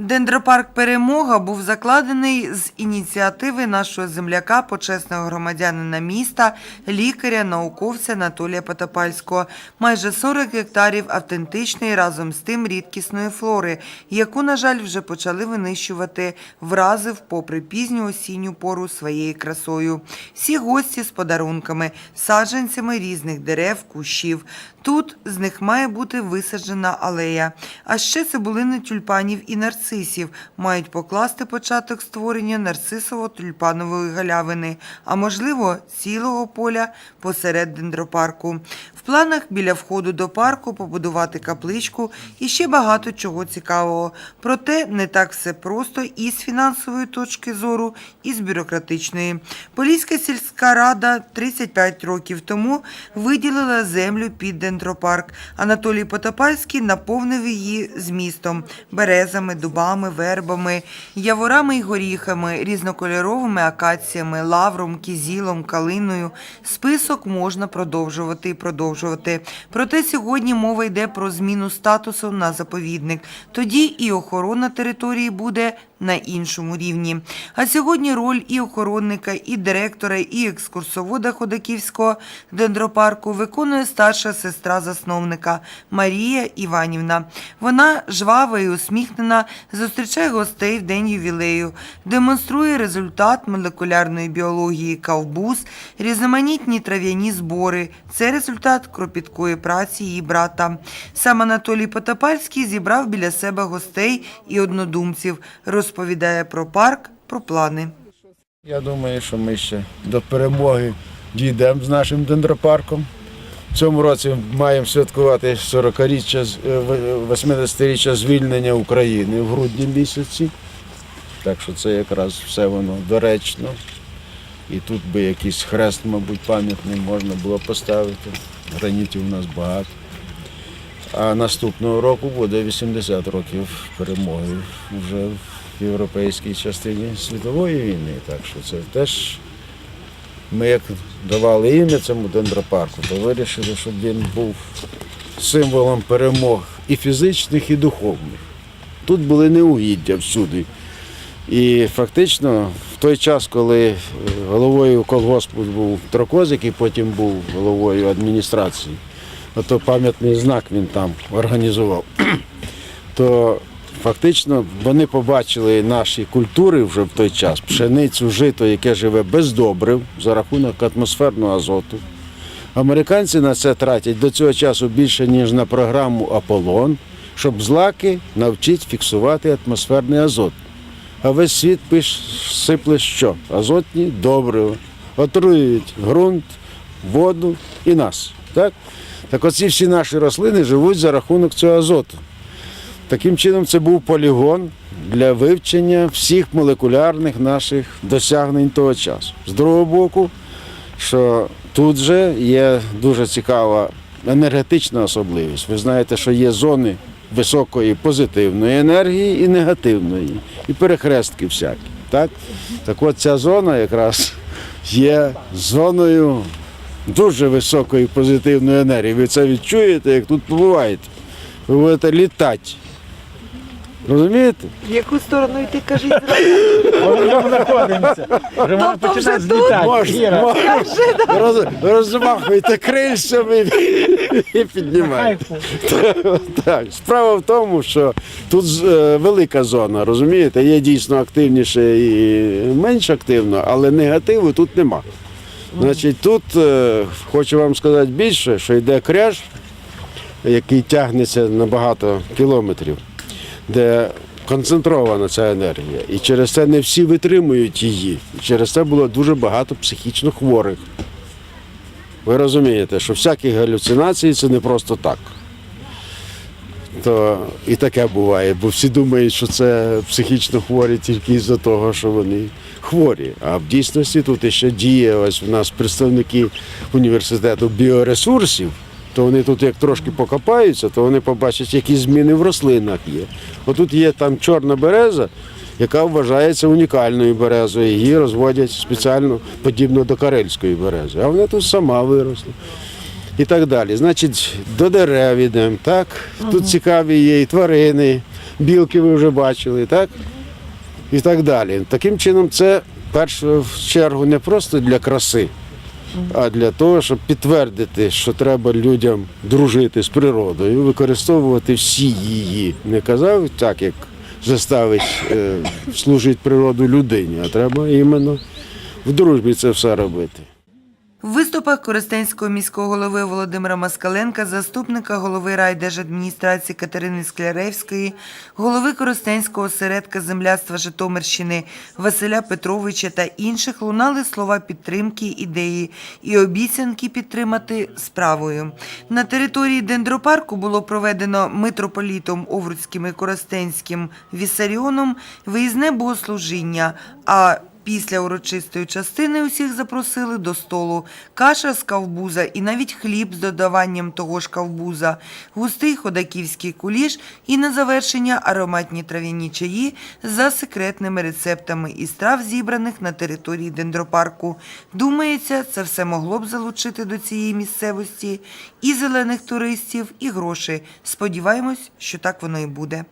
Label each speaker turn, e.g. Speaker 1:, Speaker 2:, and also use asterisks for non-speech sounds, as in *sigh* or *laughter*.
Speaker 1: Дендропарк Перемога був закладений з ініціативи нашого земляка, почесного громадянина міста, лікаря, науковця Анатолія Потопальського. Майже 40 гектарів автентичної разом з тим рідкісної флори, яку, на жаль, вже почали винищувати, вразив попри пізню осінню пору своєю красою. Всі гості з подарунками, саджанцями різних дерев, кущів. Тут з них має бути висаджена алея. А ще цибулини тюльпанів і нарцисів мають покласти початок створення нарцисово-тюльпанової галявини, а можливо, цілого поля посеред дендропарку. В планах біля входу до парку побудувати капличку і ще багато чого цікавого. Проте не так все просто і з фінансової точки зору, і з бюрократичної. Поліська сільська рада 35 років тому виділила землю під дендропарк. Анатолій Потопальський наповнив її змістом – березами, дубами, вербами, яворами й горіхами, різнокольоровими акаціями, лавром, кізілом, калиною. Список можна продовжувати і продовжувати. Проте сьогодні мова йде про зміну статусу на заповідник. Тоді і охорона території буде на іншому рівні. А сьогодні роль і охоронника, і директора, і екскурсовода Ходаківського дендропарку виконує старша сестра засновника Марія Іванівна. Вона жвава і усміхнена, зустрічає гостей в день ювілею, демонструє результат молекулярної біології кавбуз, різноманітні трав'яні збори. Це результат кропіткої праці її брата. Сам Анатолій Потопальський зібрав біля себе гостей і однодумців, розповідає про парк, про плани.
Speaker 2: Я думаю, що ми ще до перемоги дійдемо з нашим дендропарком. Цьому році маємо святкувати 40-річчя, з- е, 80-річчя звільнення України в грудні місяці. Так що це якраз все воно доречно. І тут би якийсь хрест, мабуть, пам'ятний можна було поставити. Гранітів у нас багато. А наступного року буде 80 років перемоги вже в європейській частині світової війни. Так що це теж ми як давали ім'я цьому дендропарку, то вирішили, щоб він був символом перемог і фізичних, і духовних. Тут були неугіддя всюди. І фактично в той час, коли е, головою колгоспу був Трокоз, який потім був головою адміністрації, ото пам'ятний знак він там організував, *clears throat* то фактично вони побачили наші культури вже в той час, пшеницю, жито, яке живе без добрив за рахунок атмосферного азоту. Американці на це тратять до цього часу більше, ніж на програму Аполлон, щоб злаки навчити фіксувати атмосферний азот. А весь світ пиш, сипле що? Азотні добрива. Отруюють ґрунт, воду і нас. Так? так оці всі наші рослини живуть за рахунок цього азоту. Таким чином, це був полігон для вивчення всіх молекулярних наших досягнень того часу. З другого боку, що тут же є дуже цікава енергетична особливість. Ви знаєте, що є зони високої позитивної енергії і негативної, і перехрестки всякі. Так, так от ця зона якраз є зоною дуже високої позитивної енергії. Ви це відчуєте, як тут побуваєте. Ви будете літати. Розумієте?
Speaker 1: В яку сторону йти, кажіть?
Speaker 3: Ми знаходимося. Вже вона
Speaker 1: Тобто вже
Speaker 3: починає
Speaker 1: тут?
Speaker 3: злітати.
Speaker 2: Можна,
Speaker 3: Іра.
Speaker 2: Роз, розмахуйте крильцями і *laughs* піднімайте.
Speaker 3: кайфу.
Speaker 2: Так, справа в тому, що тут е, велика зона, розумієте, є дійсно активніше і менш активно, але негативу тут нема. Значить, тут е, хочу вам сказати більше, що йде кряж, який тягнеться на багато кілометрів, де концентрована ця енергія. І через це не всі витримують її. І через це було дуже багато психічно хворих. Ви розумієте, що всякі галюцинації це не просто так. То і таке буває, бо всі думають, що це психічно хворі тільки із-за того, що вони хворі. А в дійсності тут ще діє ось у нас представники університету біоресурсів, то вони тут як трошки покопаються, то вони побачать, які зміни в рослинах є. Отут є там чорна береза, яка вважається унікальною березою. Її розводять спеціально подібно до карельської берези. А вона тут сама виросла і так далі. Значить, до дерев ідемо, так? Тут цікаві є і тварини, білки ви вже бачили, так? І так далі. Таким чином, це в першу чергу не просто для краси, а для того, щоб підтвердити, що треба людям дружити з природою, використовувати всі її. Не казав так, як заставить е, служити природу людині, а треба іменно в дружбі це все робити.
Speaker 1: В виступах Коростенського міського голови Володимира Москаленка, заступника голови райдержадміністрації Катерини Скляревської, голови Коростенського осередка земляцтва Житомирщини Василя Петровича та інших лунали слова підтримки ідеї і обіцянки підтримати справою. На території дендропарку було проведено митрополітом Овруцьким і Коростенським Вісаріоном виїзне богослужіння, а Після урочистої частини усіх запросили до столу каша з кавбуза і навіть хліб з додаванням того ж кавбуза, густий ходаківський куліш і на завершення ароматні трав'яні чаї за секретними рецептами із трав, зібраних на території дендропарку. Думається, це все могло б залучити до цієї місцевості і зелених туристів, і гроші. Сподіваємось, що так воно і буде.